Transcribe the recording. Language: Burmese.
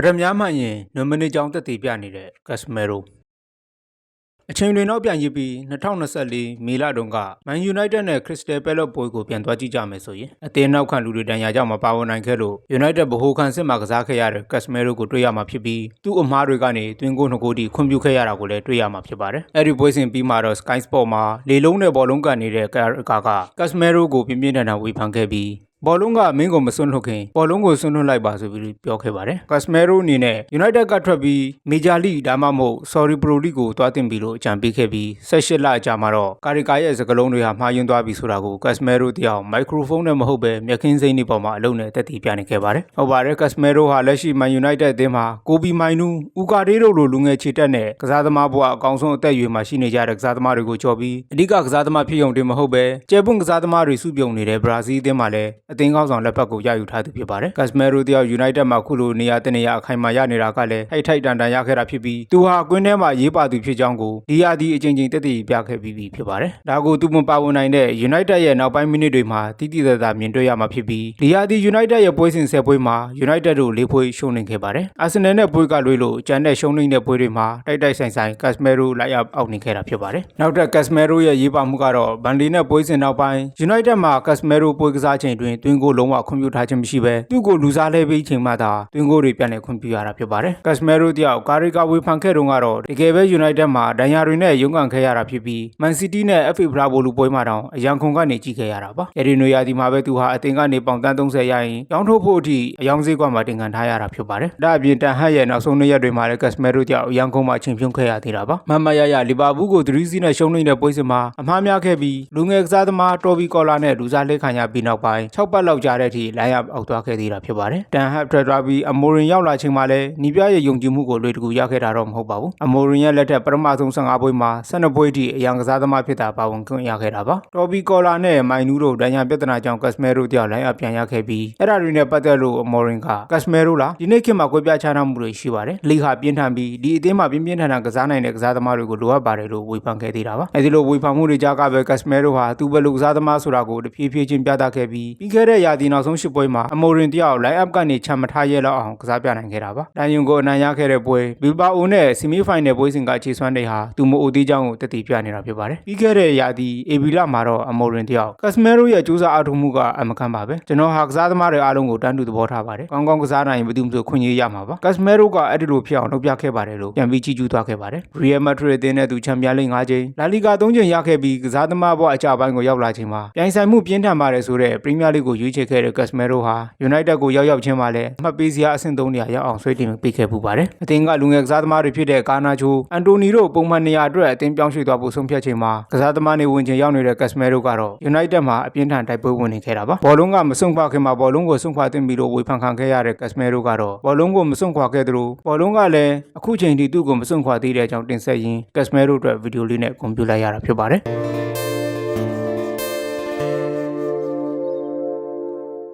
ပထမမှန်ရင်နွန်မနီကြောင်းတက်တည်ပြနေတဲ့ကက်စမဲရိုအချိန်တွေနောက်ပြန်ရစ်ပြီး2024မေလတုန်းကမန်ယူနိုက်တက်နဲ့ခရစ္စတယ်ပဲလော့ပွဲကိုပြန်သွားကြည့်ကြမယ်ဆိုရင်အသင်းနောက်ခံလူတွေတန်ရာကြောင့်မပါဝင်နိုင်ခဲ့လို့ယူနိုက်တက်ဗဟိုခံစစ်မှာကစားခဲ့ရတဲ့ကက်စမဲရိုကိုတွေ့ရမှာဖြစ်ပြီးသူ့အမားတွေကနေတွင်ကိုနှစ်ကိုတီခွင့်ပြုခဲ့ရတာကိုလည်းတွေ့ရမှာဖြစ်ပါတယ်။အဲ့ဒီပွဲစဉ်ပြီးမှတော့ Sky Sport မှာလေလုံးနဲ့ဘောလုံးကန်နေတဲ့ကာကာကကက်စမဲရိုကိုပြင်းပြင်းထန်ထန်ဝေဖန်ခဲ့ပြီး ဘောလုံးကမင်းကိုမစွန့်လွတ်ခင်ဘောလုံးကိုစွန့်လွတ်လိုက်ပါဆိုပြီးပြောခဲ့ပါတယ်။ကက်စမဲရိုအနေနဲ့ United ကထွက်ပြီးမေဂျာလိဒါမှမဟုတ် Sorry Pro League ကိုတွားတင်ပြီးလို့အကြံပေးခဲ့ပြီး16လအကြာမှာတော့ကာရီကာရဲ့စကလုံးတွေဟာမှားယွင်းသွားပြီဆိုတာကိုကက်စမဲရိုတယောက်မိုက်ခရိုဖုန်းနဲ့မဟုတ်ပဲမျက်ခင်းစိမ်းတွေပေါ်မှာအလုံးနဲ့တက်တည်ပြနေခဲ့ပါတယ်။ဟုတ်ပါတယ်ကက်စမဲရိုဟာလက်ရှိ Man United အသင်းမှာကိုဘီမိုင်နူ၊ဦးကာဒေးတို့လိုလူငယ်ခြေတက်နဲ့ကစားသမားဘဝအကောင်ဆုံးအသက်အရွယ်မှာရှိနေကြတဲ့ကစားသမားတွေကိုကြော်ပြီးအဓိကကစားသမားဖြစ်ုံတင်မဟုတ်ပဲကျဲပွန့်ကစားသမားတွေစုပြုံနေတဲ့ဘရာဇီးအသင်းမှာလည်းအသင်းကောင်းဆောင်လက်ဖက်ကိုရယူထားသူဖြစ်ပါတယ်။ကက်စမဲရိုတယောက် United မှာခုလိုနေရာတနေရာအခိုင်အမာရနေတာကလည်းထိုက်ထိုက်တန်တန်ရခဲ့တာဖြစ်ပြီးသူဟာကွင်းထဲမှာရေးပါသူဖြစ်ကြောင်းကိုဒီယာဒီအချိန်ချင်းတက်တည်ပြခဲ့ပြီးပြီဖြစ်ပါတယ်။ဒါကိုသူမပါဝင်နိုင်တဲ့ United ရဲ့နောက်ပိုင်းမိနစ်တွေမှာတိတိကျကျမြင်တွေ့ရမှာဖြစ်ပြီးဒီယာဒီ United ရဲ့ပွဲစဉ်၁၀ပွဲမှာ United တို့၄ပွဲရှုံးနေခဲ့ပါတယ်။ Arsenal နဲ့ပွဲကလွေးလို့ကျန်တဲ့ရှုံးနေတဲ့ပွဲတွေမှာတိုက်တိုက်ဆိုင်ဆိုင် Casemiro လိုက်အပ်အောက်နေခဲ့တာဖြစ်ပါတယ်။နောက်ထပ် Casemiro ရဲ့ရေးပါမှုကတော့ဗန်ဒီနဲ့ပွဲစဉ်နောက်ပိုင်း United မှာ Casemiro ပွဲကစားချိန်တွင်တွင်းကိုလုံးဝခွင့်ပြုထားခြင်းမရှိဘဲသူ့ကိုလူစားလဲပြီးချိန်မှသာတွင်းကိုတွေပြန်လည်ခွင့်ပြုရတာဖြစ်ပါတယ်။ Casemiro တယောက်ကာရီကာဝေဖန်ခဲ့တုန်းကတော့တကယ်ပဲ United မှာဒဏ်ရာတွေနဲ့ရုန်းကန်ခဲ့ရတာဖြစ်ပြီး Man City နဲ့ FA Bravo လူပွဲမှာတောင်အရန်ခုန်ကနေကြည့်ခဲ့ရတာပါ။အဲဒီနွေရာသီမှာပဲသူဟာအသင်ကနေပေါင်တန်း30ရရင်ရောင်းထုတ်ဖို့အထိအယောင်ဈေးကွက်မှာတင်ခံထားရတာဖြစ်ပါတယ်။ဒါအပြင်တန်ဟတ်ရဲ့နောက်ဆုံးနှစ်ရက်တွေမှာလည်း Casemiro တယောက်အရန်ခုန်မှာအချိန်ဖြုံးခဲ့ရသေးတာပါ။မမရရလီဗာပူးကို3စီးနဲ့ရှုံးနေတဲ့ပွဲစဉ်မှာအမှားများခဲ့ပြီးလူငယ်ကစားသမားတော်ဘီကော်လာနဲ့လူစားလက်ခံရပြီးနောက်ပိုင်း6ပတ်လောက်ကြာတဲ့အထိလိုင်းအပ်အောက်သွားခဲ့သေးတာဖြစ်ပါတယ်။တန်ဟတ်ထွက်သွားပြီးအမိုရင်ရောက်လာချိန်မှာလည်းနီးပြရဲ့ယုံကြည်မှုကိုလွေတကူရခဲ့တာတော့မဟုတ်ပါဘူး။အမိုရင်ရဲ့လက်ထက်ပထမဆုံး15ပွဲမှာ12ပွဲထိအရန်ကစားသမားဖြစ်တာပါဝင်ခွင့်ရခဲ့တာပါ။တော်ဘီကော်လာနဲ့မိုင်နူးတို့ဒဏ်ရာပြဿနာကြောင့်ကက်စမဲရိုတယောက်လိုင်းအပ်ပြန်ရခဲ့ပြီးအဲ့ဒါတွေနဲ့ပတ်သက်လို့အမိုရင်ကကက်စမဲရိုလားဒီနေ့ခေတ်မှာကွဲပြားခြားနားမှုတွေရှိပါတယ်။လီဟာပြင်းထန်ပြီးဒီအသင်းမှာပြင်းပြင်းထန်ထန်ကစားနိုင်တဲ့ကစားသမားတွေကိုလိုအပ်ပါတယ်လို့ဝေဖန်ခဲ့သေးတာပါ။အဲဒီလိုဝေဖန်မှုတွေကြားကပဲကက်စမဲရိုဟာသူ့ဘယ်လိုကစားသမားဆိုတာကိုတဖြည်းဖြည်းချင်းပြသခဲ့ပြီးပြီးခဲ့တဲ့ရာသီနောက်ဆုံး၈ပွဲမှာအမိုရင်တယောက်လိုင်းအပ်ကနေချန်မထားရဲလောက်အောင်ကစားပြနိုင်ခဲ့တာပါ။တန်ယုံကိုအနိုင်ရခဲ့တဲ့ပွဲဘီဘာအိုနဲ့ဆီမီဖိုင်နယ်ပွဲစဉ်ကခြေစွမ်းတွေဟာသူမအိုသေးကြောင်းကိုတက်တည်ပြနေတာဖြစ်ပါတယ်။ပြီးခဲ့တဲ့ရာသီအေဘီလာမှာတော့အမိုရင်တယောက်ကက်စမဲရိုရဲ့ကြိုးစားအားထုတ်မှုကအမကန်ပါပဲ။ကျွန်တော်ဟာကစားသမားတွေအားလုံးကိုတန်းတူသဘောထားပါတယ်။ကောင်းကောင်းကစားနိုင်ရင်ဘယ်သူမှမဆိုခွင့်ရရမှာပါ။ကက်စမဲရိုကအဲ့ဒီလိုဖြစ်အောင်လုပ်ပြခဲ့ပါတယ်လို့ပြန်ပြီးကြည့်ကျူးသွားခဲ့ပါတယ်။ Real Madrid အသင်းနဲ့သူချန်ပီယံလိဂ်၅ချိန်လာလီဂါ၃ချိန်ရခဲ့ပြီးကစားသမားဘဝအကြပိုင်းကိုရောက်လာချိန်မှာပြိုင်ဆိုင်မှုပြင်းထန်ပါတယ်ဆိုတဲ့ပရီးမီးယားလိဂ်ကိုရွေးချယ်ခဲ့တဲ့ကက်စမဲရိုဟာ United ကိုရောက်ရောက်ချင်းမှာလည်းအမှတ်ပေးစရာအဆင့်၃နေရာရောက်အောင်ဆွဲတင်ပေးခဲ့ပူပါတယ်။အသင်းကလူငယ်ကစားသမားတွေဖြစ်တဲ့ကာနာချိုအန်တိုနီတို့ပုံမှန်နေရာအတွက်အသင်းပြောင်းရွှေ့သွားဖို့ဆုံးဖြတ်ချိန်မှာကစားသမားတွေဝင်ချိန်ရောက်နေတဲ့ကက်စမဲရိုကတော့ United မှာအပြင်းထန်တိုက်ပွဲဝင်နေခဲ့တာပါ။ဘောလုံးကမဆုံးခွာခင်မှာဘောလုံးကိုဆုံးခွာတင်ပြီးတော့ဝေဖန်ခံခဲ့ရတဲ့ကက်စမဲရိုကတော့ဘောလုံးကိုမဆုံးခွာခဲ့သလိုဘောလုံးကလည်းအခုချိန်ထိသူ့ကိုမဆုံးခွာသေးတဲ့အကြောင်းတင်ဆက်ရင်းကက်စမဲရိုအတွက်ဗီဒီယိုလေးနဲ့ကွန်ပျူတာရတာဖြစ်ပါတယ်။